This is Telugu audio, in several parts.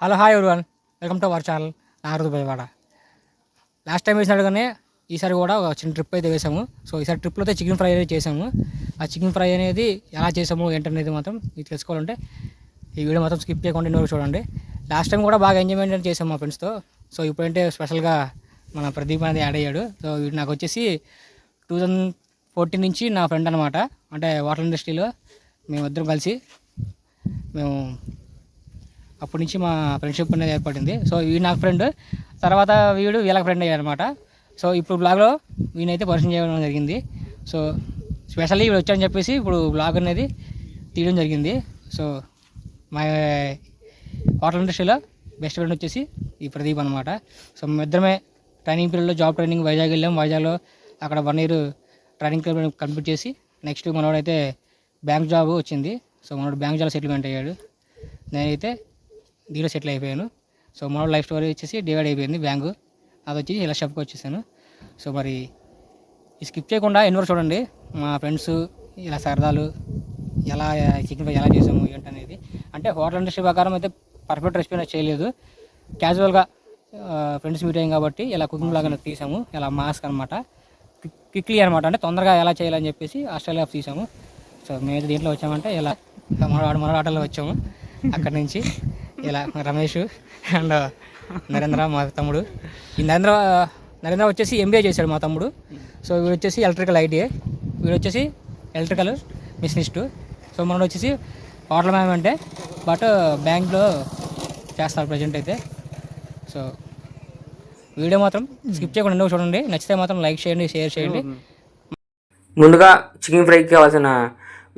Hello hi everyone welcome to our channel నారదు భయవాడ లాస్ట్ టైం వేసినట్టుగానే ఈసారి కూడా ఒక చిన్న ట్రిప్ అయితే వేసాము. సో ఈసారి ట్రిప్లో అయితే చికెన్ ఫ్రై అయితే చేసాము. ఆ చికెన్ ఫ్రై అనేది ఎలా చేసాము ఏంటనేది మాత్రం మీకు తెలుసుకోవాలంటే ఈ వీడియో మాత్రం స్కిప్ చేయకుండా ఇంటి చూడండి. లాస్ట్ టైం కూడా బాగా ఎంజాయ్మెంట్ అనేది చేసాము మా ఫ్రెండ్స్తో సో ఇప్పుడంటే స్పెషల్గా మన ప్రదీప్ అనేది యాడ్ అయ్యాడు. సో వీడు నాకు వచ్చేసి టూ థౌజండ్ ఫోర్టీన్ నుంచి నా ఫ్రెండ్ అనమాట అంటే వాటర్ ఇండస్ట్రీలో మేమిద్దరం కలిసి మేము అప్పటి నుంచి మా ఫ్రెండ్షిప్ అనేది ఏర్పడింది. సో ఈ నాకు ఫ్రెండ్ తర్వాత వీడు వీళ్ళకి ఫ్రెండ్ అయ్యారనమాట అనమాట సో ఇప్పుడు బ్లాగ్లో వీనైతే పరిచయం చేయడం జరిగింది. సో స్పెషల్లీ ఇప్పుడు వచ్చాడని చెప్పేసి ఇప్పుడు బ్లాగ్ అనేది తీయడం జరిగింది. సో మా హోటల్ ఇండస్ట్రీలో బెస్ట్ ఫ్రెండ్ వచ్చేసి ఈ ప్రదీప్ అనమాట సో మేమిద్దరమే ట్రైనింగ్ పీరియడ్లో జాబ్ ట్రైనింగ్ వైజాగ్ వెళ్ళాం. వైజాగ్లో అక్కడ one year training period complete చేసి నెక్స్ట్ మనోడైతే బ్యాంక్ జాబ్ వచ్చింది. సో మనోడు బ్యాంక్ జాబ్ సెటిల్మెంట్ అయ్యాడు. నేనైతే దీనిలో సెటిల్ అయిపోయాను. సో మరో లైఫ్ స్టోరీ వచ్చేసి డివైడ్ అయిపోయింది బ్యాంకు. అది వచ్చి ఇలా షాప్కి వచ్చేసాను. సో మరి ఈ స్కిప్ చేయకుండా ఎన్నోరు చూడండి. మా ఫ్రెండ్స్ ఇలా సరదాలు ఎలా చికెన్ ఫ్రై ఎలా చేసాము ఏంటనేది. అంటే హోటల్ ఇండస్ట్రీ ప్రకారం అయితే పర్ఫెక్ట్ రెసిపీ అనేది చేయలేదు. క్యాజువల్గా ఫ్రెండ్స్ మీట్ అయ్యాం కాబట్టి ఇలా కుకింగ్ లాగా తీసాము. ఇలా మాస్క్ అనమాట క్విక్లీ అనమాట అంటే తొందరగా ఎలా చేయాలని చెప్పేసి ఆస్ట్రేలియా తీసాము. సో మేము దీంట్లో వచ్చామంటే ఇలా మన మన ఆటల్లో వచ్చాము అక్కడి నుంచి. ఇలా రమేష్ అండ్ నరేంద్ర మా తమ్ముడు. ఈ నరేంద్ర నరేంద్ర వచ్చేసి ఎంబీఏ చేశాడు మా తమ్ముడు. సో వీడు వచ్చేసి ఎలక్ట్రికల్ ఐటీఐ వీడు వచ్చేసి ఎలక్ట్రికల్ మిషనిస్టు సో మనోడు వచ్చేసి హోటల్ మ్యామ్ అంటే బట్ బ్యాంక్లో చేస్తారు ప్రజెంట్ అయితే. సో వీడియో మాత్రం స్కిప్ చేయకుండా ఎందుకు చూడండి. నచ్చితే మాత్రం లైక్ చేయండి షేర్ చేయండి. ముందుగా చికెన్ ఫ్రైకి కావాల్సిన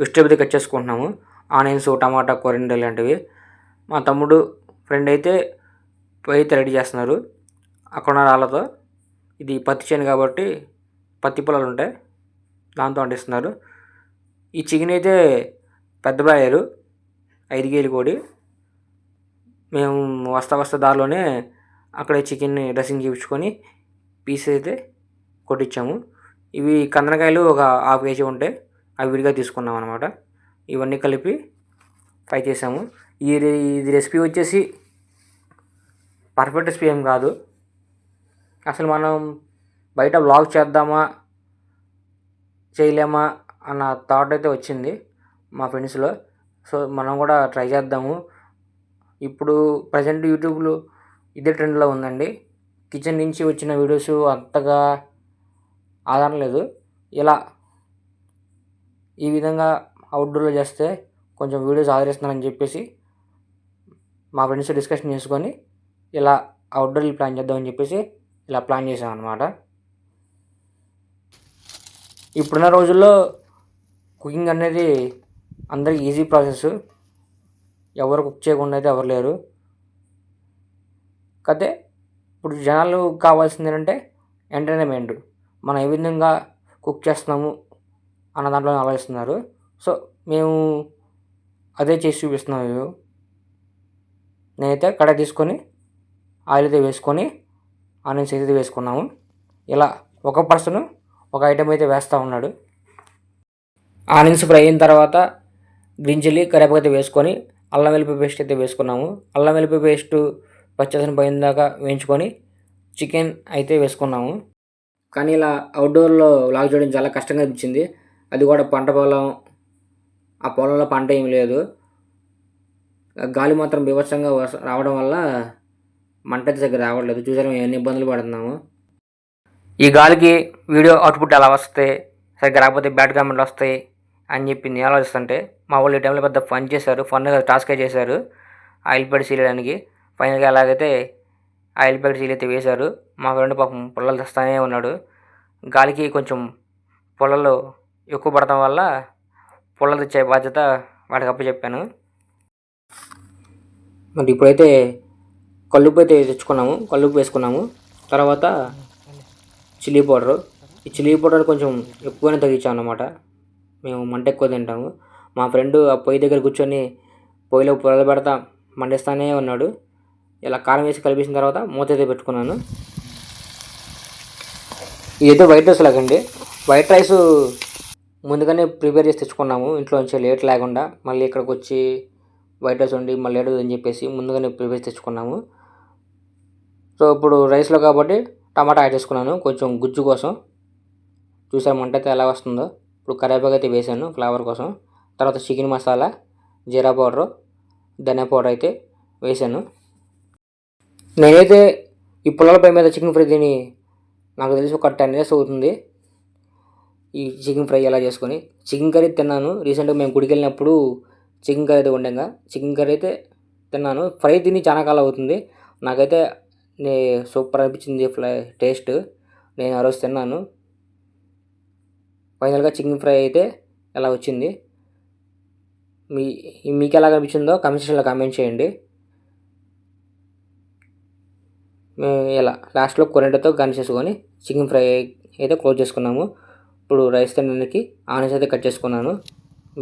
వెజిటేబుల్ కట్ చేసుకుంటున్నాము. ఆనియన్స్ టమాటా కొరిండర్ లాంటివి. మా తమ్ముడు ఫ్రెండ్ అయితే పొయ్యి అయితే రెడీ చేస్తున్నారు. అక్కడ ఉన్న రాళ్ళతో ఇది పత్తి చేను కాబట్టి పత్తి పొలాలు ఉంటాయి. దాంతో వండిస్తున్నారు. ఈ చికెన్ అయితే పెద్ద బాయారు ఐదు కేజీలు కోడి. మేము వస్తా వస్తా దారిలోనే అక్కడ చికెన్ని డ్రెస్సింగ్ చేయించుకొని పీస్ అయితే కొట్టించాము. ఇవి కందనకాయలు ఒక హాఫ్ కేజీ ఉంటాయి. అవి విడిగా తీసుకున్నాం అనమాట ఇవన్నీ కలిపి ఫ్రై చేసాము. ఈ ఇది రెసిపీ వచ్చేసి పర్ఫెక్ట్ రెసిపీ ఏం కాదు. అసలు మనం బయట బ్లాగ్ చేద్దామా చేయలేమా అన్న థాట్ అయితే వచ్చింది మా ఫ్రెండ్స్లో సో మనం కూడా ట్రై చేద్దాము. ఇప్పుడు ప్రజెంట్ యూట్యూబ్లో ఇదే ట్రెండ్లో ఉందండి. కిచెన్ నుంచి వచ్చిన వీడియోస్ అంతగా ఆధారం లేదు. ఇలా ఈ విధంగా అవుట్డోర్లో చేస్తే కొంచెం వీడియోస్ ఆదరిస్తున్నారని చెప్పేసి మా ఫ్రెండ్స్ డిస్కషన్ చేసుకొని ఇలా అవుట్డోర్ ప్లాన్ చేద్దామని చెప్పేసి ఇలా ప్లాన్ చేసాం అనమాట ఇప్పుడున్న రోజుల్లో కుకింగ్ అనేది అందరికి ఈజీ ప్రాసెస్ ఎవరు కుక్ చేయకుండా అయితే ఎవరు లేరు. కాకపోతే ఇప్పుడు జనాలు కావాల్సింది ఏంటంటే ఎంటర్టైన్మెంట్ మనం ఏ విధంగా కుక్ చేస్తున్నాము అన్న దాంట్లో ఆలోచిస్తున్నారు. సో మేము అదే చేసి చూపిస్తున్నాము. నేనైతే కడాయి తీసుకొని ఆయిల్ అయితే వేసుకొని ఆనియన్స్ అయితే వేసుకున్నాము. ఇలా ఒక పర్సన్ ఒక ఐటెం అయితే వేస్తూ ఉన్నాడు. ఆనియన్స్ ఫ్రై అయిన తర్వాత గ్రీన్ చిల్లీ కరివేపాకు అయితే వేసుకొని అల్లం వెల్లిపాయ పేస్ట్ అయితే వేసుకున్నాము. అల్లం వెల్లిపాయ పేస్ట్ పచ్చదనం పోయిన దాకా వేయించుకొని చికెన్ అయితే వేసుకున్నాము. కానీ ఇలా అవుట్డోర్లో లాగ్ చేయడం చాలా కష్టంగా అనిపించింది. అది కూడా పంట పొలం ఆ పొలంలో పంట ఏం లేదు. గాలి మాత్రం బీభత్సంగా రావడం వల్ల మంట దగ్గర రావట్లేదు. చూసారా మేము ఎన్ని ఇబ్బందులు పడుతున్నాము. ఈ గాలికి వీడియో అవుట్పుట్ ఎలా వస్తాయి సరిగ్గా రాకపోతే బ్యాడ్ కామెంట్లు వస్తాయి అని చెప్పి నేను ఆలోచిస్తుంటే మా వాళ్ళు ఈ టైంలో పెద్ద ఫన్ చేశారు. ఫన్గా టాస్క్ చేశారు. ఆయిల్ ప్యాకెట్ సీలేయడానికి ఫైనల్గా ఎలాగైతే ఆయిల్ ప్యాడ్ సీల్ అయితే వేశారు మా ఫ్రెండ్ పాపం పుల్లలు తెస్తానే ఉన్నాడు. గాలికి కొంచెం పుల్లలు ఎక్కువ పడటం వల్ల పుల్లలు తెచ్చే బాధ్యత వాడికి అప్పచెప్పాను. మరి ఇప్పుడైతే కల్లుప్పు అయితే తెచ్చుకున్నాము కల్లుప్పు వేసుకున్నాము. తర్వాత చిల్లీ పౌడరు. ఈ చిల్లీ పౌడర్ కొంచెం ఎక్కువనే తగ్గించాం అన్నమాట మేము మంట ఎక్కువ తింటాము. మా ఫ్రెండ్ ఆ పొయ్యి దగ్గర కూర్చొని పొయ్యిలో పొరలు పెడతా మండిస్తానే ఉన్నాడు. ఇలా కారం వేసి కలిపేసిన తర్వాత మూత అయితే పెట్టుకున్నాను. ఇదైతే వైట్ రైస్ లాగండి వైట్ రైస్ ముందుగానే ప్రిపేర్ చేసి తెచ్చుకున్నాము. ఇంట్లో నుంచి లేట్ లేకుండా మళ్ళీ ఇక్కడికి వచ్చి వైట్ రైస్ వండి మళ్ళీ లేట్ అని చెప్పేసి ముందుగానే ప్రిపేర్ తెచ్చుకున్నాము. సో ఇప్పుడు రైస్లో కాబట్టి టమాటా యాడ్ చేసుకున్నాను. కొంచెం గుజ్జు కోసం. చూసారు మంట అయితే ఎలా వస్తుందో. ఇప్పుడు కరివేపాకు అయితే వేసాను ఫ్లేవర్ కోసం. తర్వాత chicken masala jeera powder dhania powder అయితే వేసాను. నేనైతే ఈ పుల్లలపై మీద చికెన్ ఫ్రై తిని నాకు తెలిసి ఒక టెన్ ఇయర్స్ అవుతుంది. ఈ చికెన్ ఫ్రై ఎలా చేసుకొని. చికెన్ కర్రీ తిన్నాను. రీసెంట్గా మేము గుడికి వెళ్ళినప్పుడు చికెన్ కర్రీ అయితే వండాగా. చికెన్ కర్రీ అయితే తిన్నాను. ఫ్రై తిని చాలా కాలం అవుతుంది. నాకైతే నే సూపర్ అనిపించింది ఫ్లై టేస్ట్. నేను ఆ రోజు తిన్నాను. ఫైనల్గా చికెన్ ఫ్రై అయితే ఎలా వచ్చింది? మీ మీకు ఎలా అనిపించిందో కామెంట్ సెక్షన్లో కామెంట్ చేయండి. మేము ఇలా లాస్ట్లో కొరెంటతో గార్నిష్ చేసుకొని చికెన్ ఫ్రై అయితే క్లోజ్ చేసుకున్నాము. ఇప్పుడు రైస్ తినడానికి ఆనియన్స్ అయితే కట్ చేసుకున్నాను.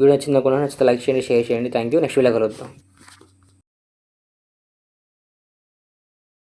వీడియో నచ్చింది నచ్చితే లైక్ చేయండి షేర్ చేయండి. థ్యాంక్ యూ నెక్స్ట్ వీడియో కలుద్దాం.